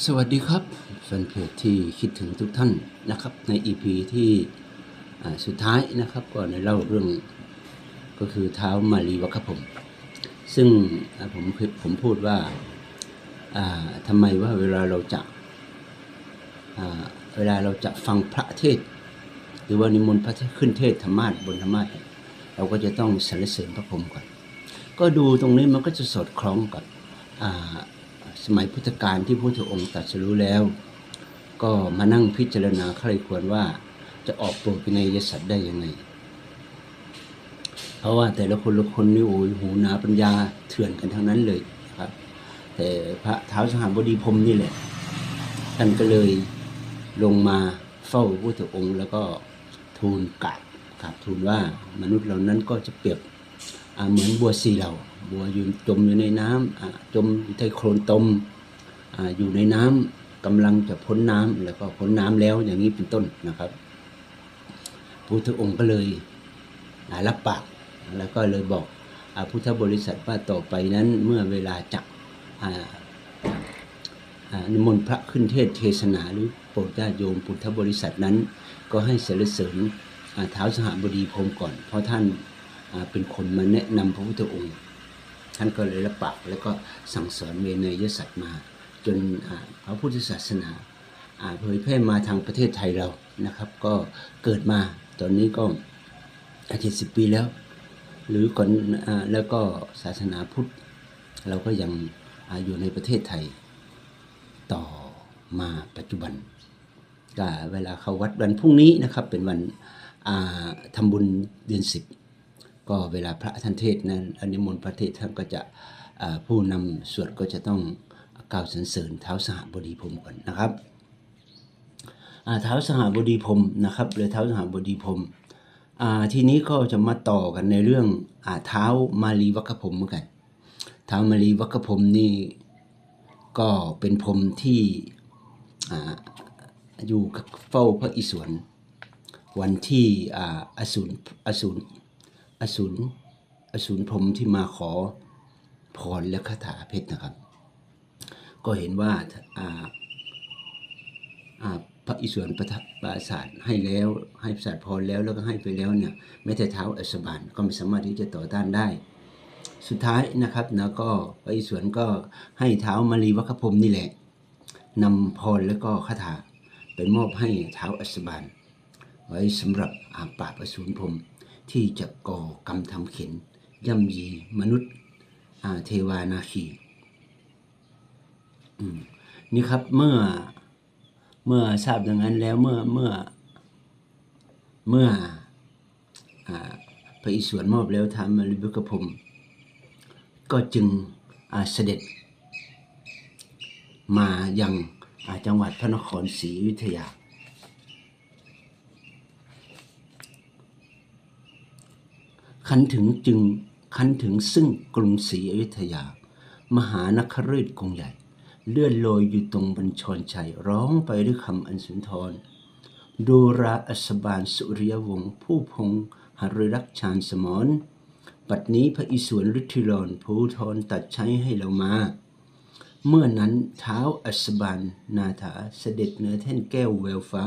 สวัสดีครับแฟนเพจที่คิดถึงทุกท่านนะครับใน EP ที่อ่สุดท้ายนะครับก็ในเล่าเรื่องก็คือเท้ามารีวะคผม ซึ่งผมผมพูดว่าอ่าทำไมว่าเวลาเราจะาเวลาเราจะฟังพระเทศ หรือว่านิมนต์พระเทศขึ้นเทศธรรมาสบนธรรมาสเราก็จะต้องสรรเสริญพระพรหมก่อน ก็ดูตรงนี้มันก็จะสอดคล้องกับ สมัยพุทธกาลที่พระพุทธองค์ตรัสรู้แล้ว ก็มานั่งพิจารณาใครควรว่าจะออกโปรดในยสัตว์ได้ยังไง เพราะว่าแต่ละคนละคนนี่โอ้ยหูหนาปัญญาเถื่อนกันทั้งนั้นเลยครับ แต่พระเท้าสหบดีพรมนี่แหละท่านก็เลยลงมาเฝ้าพระพุทธองค์ แล้วก็ทูลกราบกราบทูลว่ามนุษย์เหล่านั้นก็จะเปรียบ เหมือนบัวสีเหล่าบัวอยู่จมอยู่ในน้ำอ่าจมอยู่ในโคลนตมอยู่ในน้ำกำลังจะพ้นน้ำแล้วก็พ้นน้ำแล้วอย่างนี้เป็นต้นนะครับพุทธองค์ก็เลยรับปากแล้วก็เลยบอกอพุทธบริษัทว่าต่อไปนั้นเมื่อเวลาจักนิมนต์พระขึ้นเทศเทศนาหรือโปรดญาติโยมพุทธบริษัทนั้น ก็ให้เสรรเสริญเท้าสหบดีพรมก่อน เพราะท่าน เป็นคนมาแนะนำพระพุทธองค์ ท่านก็เลยรับปากแล้วก็สั่งสอนเวนยสัตว์มา จนพระพุทธศาสนาเผยแพร่มาทางประเทศไทยเรานะครับ ก็เกิดมาตอนนี้ก็เจ็ดสิบปีแล้ว หรือก่อนอแล้วก็ศาสนาพุทธ เราก็ยังออยู่ในประเทศไทย ต่อมาปัจจุบันก็เวลาเข้าวัดวันพรุ่งนี้นะครับเป็นวันอ่าบุญเดือนสิบ ก็เวลาพระท่านเทศนั้นอนิมนต์พระเทศท่านก็จะผู้นำสวดก็จะต้องกล่าวสรรเสริญเท้าสหบดีพรมก่อนนะครับเท้าสหบดีพรมนะครับหรือเท้าสหบดีพรมทีนี้ก็จะมาต่อกันในเรื่องเท้ามารีวัคพรมเหมือนกันเท้ามารีวัคพรมนี่ก็เป็นพรมที่ออยู่เฝ้าพระอิศวรวันที่อ่าอสูรอสูร อสูรอสูรพรมที่มาขอพรและคาถาเพชรนะครับ ก็เห็นว่าอ่าพระอิศวรประทับปราศาสตร์ให้แล้วให้ประสาทพรแล้วแล้วก็ให้ไปแล้วเนี่ยแม้แต่เท้าอัศบานก็ไม่สามารถที่จะต่อต้านได้ สุดท้ายนะครับนะก็พระอิศวรก็ให้เท้ามารีวัคพรมนี่แหละนำพรแล้วก็คาถาไปมอบให้เท้าอัศบานไว้สำหรับอาปราบอสูรพรม ที่จะก่อกรรมทำเข็น ย่ำยีมนุษย์เทวานาคีนี่ครับเมื่อเมื่อทราบดังนั้นแล้วเมื่อเมื่อเมื่ออพระอิศวรมอบแล้วทำมาริบุกพรมก็จึงเสด็จ มายังอ่าจังหวัดพระนครศรีอยุธยา คันถึงจึงคันถึงซึ่งกรุงศรีอยุธยา มหานครราชกรุงใหญ่ เลื่อนลอยอยู่ตรงบัญชรชัยร้องไปด้วยคำอันสุนทรดูราอัสบานสุริยวงศ์ผู้พงหฤรักชาญสมรปัดนี้พระอิศวรฤทธิรนภูทรตัดใช้ให้เรามา เมื่อนั้นเท้าอัสบานนาถาเสด็จเหนือแท่นแก้วแววฟ้า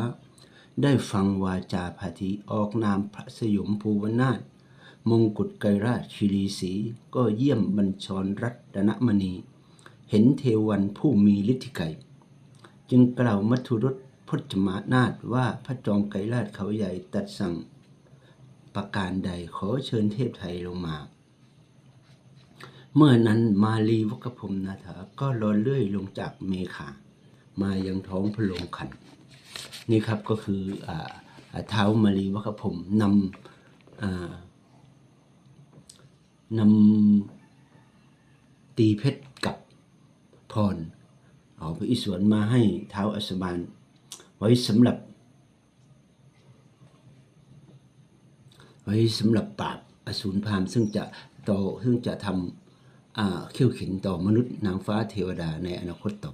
ได้ฟังวาจาพาธีออกนามพระสยมภูวนาถ มงกุฎไกรราชชิลีสีก็เยี่ยมบัญชรรัตนมณี เห็นเทวันผู้มีฤทธิไกรจึงกล่าวมัทุรสพจมานาถว่าพระจอมไกรราชเขาใหญ่ตัดสั่งประการใดขอเชิญเทพไทยลงมา เมื่อนั้นมาลีวกพรมนาถาก็ลอยเลื่อยลงจากเมฆามายังท้องพระโลงขัน นี่ครับก็คืออ่าเท้ามารีวกพรมนำอ่า นำตีเพชรกับพรเอาพระอิศวรมาให้เท้าอัศบานไว้สำหรับ ไว้สำหรับปราบอสูรพามซึ่งจะต่อซึ่งจะทำเขี้ยวเข็นต่อมนุษย์นางฟ้าเทวดาในอนาคตต่อ